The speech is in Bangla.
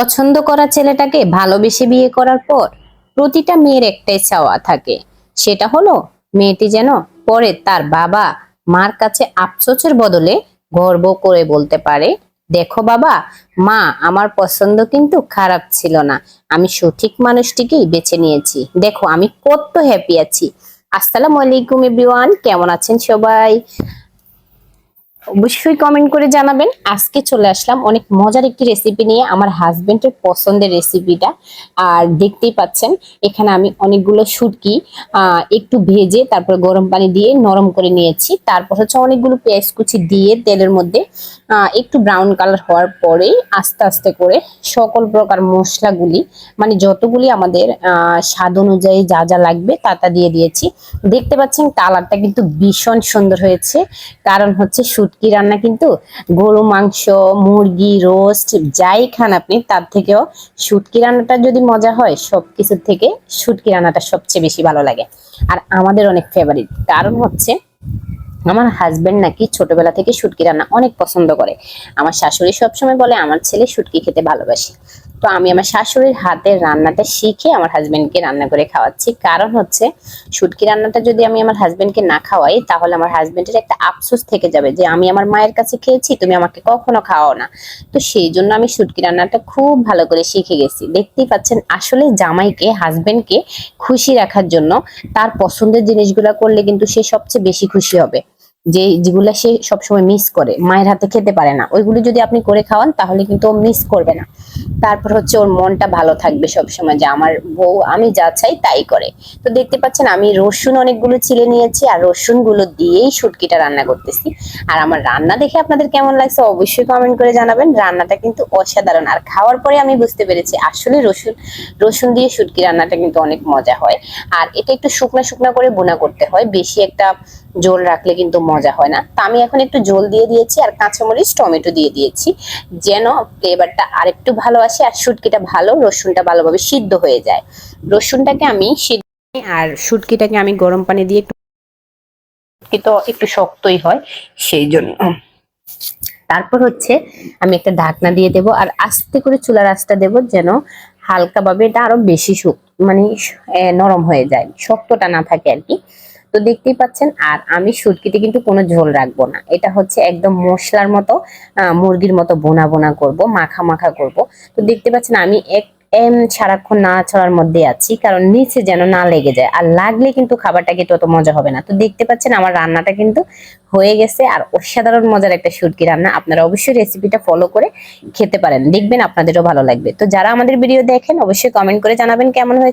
পছন্দ করা ছেলেটাকে ভালোবেসে বিয়ে করার পর প্রতিটা মেয়ের একটাই চাওয়া থাকে। সেটা হলো, মেয়েটি যেন পরে তার বাবা মার কাছে আফসোসের বদলে গর্ব করে বলতে পারে, দেখো বাবা, মা, আমার পছন্দ কিন্তু খারাপ ছিল না। আমি সঠিক মানুষটিকেই বেছে নিয়েছি। দেখো, আমি কত হ্যাপি আছি। আসসালামু আলাইকুম এভরিওয়ান কেমন আছেন সবাই? অবশ্যই কমেন্ট করে জানাবেন। আজকে চলে আসলাম অনেক মজার একটি রেসিপি নিয়ে, আমার হাজবেন্ডের পছন্দের রেসিপিটা আর দেখতেই পাচ্ছেন, এখানে আমি অনেকগুলো শুটকি একটু ভেজে তারপর গরম পানি দিয়ে নরম করে নিয়েছি। তারপর হচ্ছে অনেকগুলো পেঁয়াজ কুচি দিয়ে তেলের মধ্যে একটু ব্রাউন কালার হওয়ার পরেই আস্তে আস্তে করে সকল প্রকার মশলাগুলি মানে যতগুলি আমাদের স্বাদ অনুযায়ী যা যা লাগবে তা তা দিয়ে দিয়েছি। দেখতে পাচ্ছেন কালারটা কিন্তু ভীষণ সুন্দর হয়েছে। কারণ হচ্ছে শুটকি রান্না কিন্তু গরু, মাংস, মুরগি, রোস্ট যাই খান আপনি, তার থেকেও শুটকি রান্নাটা যদি মজা হয়, সবকিছুর থেকে শুটকি রান্নাটা সবচেয়ে বেশি ভালো লাগে। আর আমাদের অনেক ফেভারিট কারণ হচ্ছে, আমার হাজবেন্ড নাকি ছোটবেলা থেকে শুটকি রান্না অনেক পছন্দ করে। আমার শাশুড়ি সবসময় বলে, আমার ছেলে শুটকি খেতে ভালোবাসে। তো আমি আমার শাশুড়ির হাতের রান্নাটা শিখে আমার হাজবেন্ডকে রান্না করে খাওয়াচ্ছি। কারণ হচ্ছে, শুটকি রান্নাটা যদি আমি আমার হাজবেন্ডকে না খাওয়াই, তাহলে আমার হাজবেন্ডের একটা আফসোস থেকে যাবে যে, আমি আমার মায়ের কাছে খেয়েছি, তুমি আমাকে কখনো খাওয়াও না। তো সেই জন্য আমি শুটকি রান্নাটা খুব ভালো করে শিখে গেছি। দেখতেই পাচ্ছেন, আসলে জামাইকে হাজবেন্ডকে খুশি রাখার জন্য তার পছন্দের জিনিসগুলো করলে কিন্তু সে সবচেয়ে বেশি খুশি হবে। যে যেগুলা সে সবসময় মিস করে, মায়ের হাতে খেতে পারে না, ওইগুলি যদি আপনি করে খাওয়ান, তাহলে কিন্তু ও মিস করবে না। তারপর হচ্ছে ওর মনটা ভালো থাকবে সবসময় যে আমার বউ, আমি যা চাই তাই করে। তো দেখতে পাচ্ছেন আমি রসুন অনেকগুলো ছিলে নিয়েছি, আর রসুনগুলো দিয়েই শুটকিটা রান্না করতেছি। আর আমার রান্না দেখে আপনাদের কেমন লাগছে অবশ্যই কমেন্ট করে জানাবেন। রান্নাটা কিন্তু অসাধারণ। আর খাওয়ার পরে আমি বুঝতে পেরেছি, আসলে রসুন রসুন দিয়ে শুটকি রান্নাটা কিন্তু অনেক মজা হয়। আর এটা একটু শুকনা শুকনা করে বোনা করতে হয়, বেশি একটা জোল রাখলে কিন্তু মজা হয় না। তো আমি এখন একটু জোল দিয়ে দিয়েছি আর কাঁচামরিচ, টমেটো দিয়ে দিয়েছি। যেন ফ্লেভারটা আরেকটু ভালো আসে আর শুটকিটা ভালো, রসুনটা ভালোভাবে সিদ্ধ হয়ে যায়। রসুনটাকে আমি সিদ্ধ আর শুটকিটাকে আমি গরম পানি দিয়ে একটু তো একটু শক্তই হয় সেই জন্য। তারপর হচ্ছে আমি একটা ঢাকনা দিয়ে দেব আর আস্তে করে চুলার আঁচটা দেব যেন হালকাভাবে এটা আরও বেশি শুক মানে নরম হয়ে যায়, শক্তটা না থাকে আর কি। তো দেখতেই পাচ্ছেন, আর আমি শুটকিতে কিন্তু কোনো ঝোল রাখব না। এটা হচ্ছে একদম মশলার মতো মুরগির মতো বোনা বোনা করব, মাখা মাখা করব। তো দেখতে পাচ্ছেন আমি এক এম সারাক্ষণ নাড়াছড়ার মধ্যে আছি, কারণ নিচে যেন না লেগে যায়। আর লাগলে কিন্তু খাবারটা কিন্তু অত মজা হবে না। তো দেখতে পাচ্ছেন আমার রান্নাটা কিন্তু হয়ে গেছে, আর অসাধারণ মজার একটা শুটকি রান্না। আপনারা অবশ্যই রেসিপিটা ফলো করে খেতে পারেন, দেখবেন আপনাদেরও ভালো লাগবে। তো যারা আমাদের ভিডিও দেখেন, অবশ্যই কমেন্ট করে জানাবেন কেমন হয়েছে।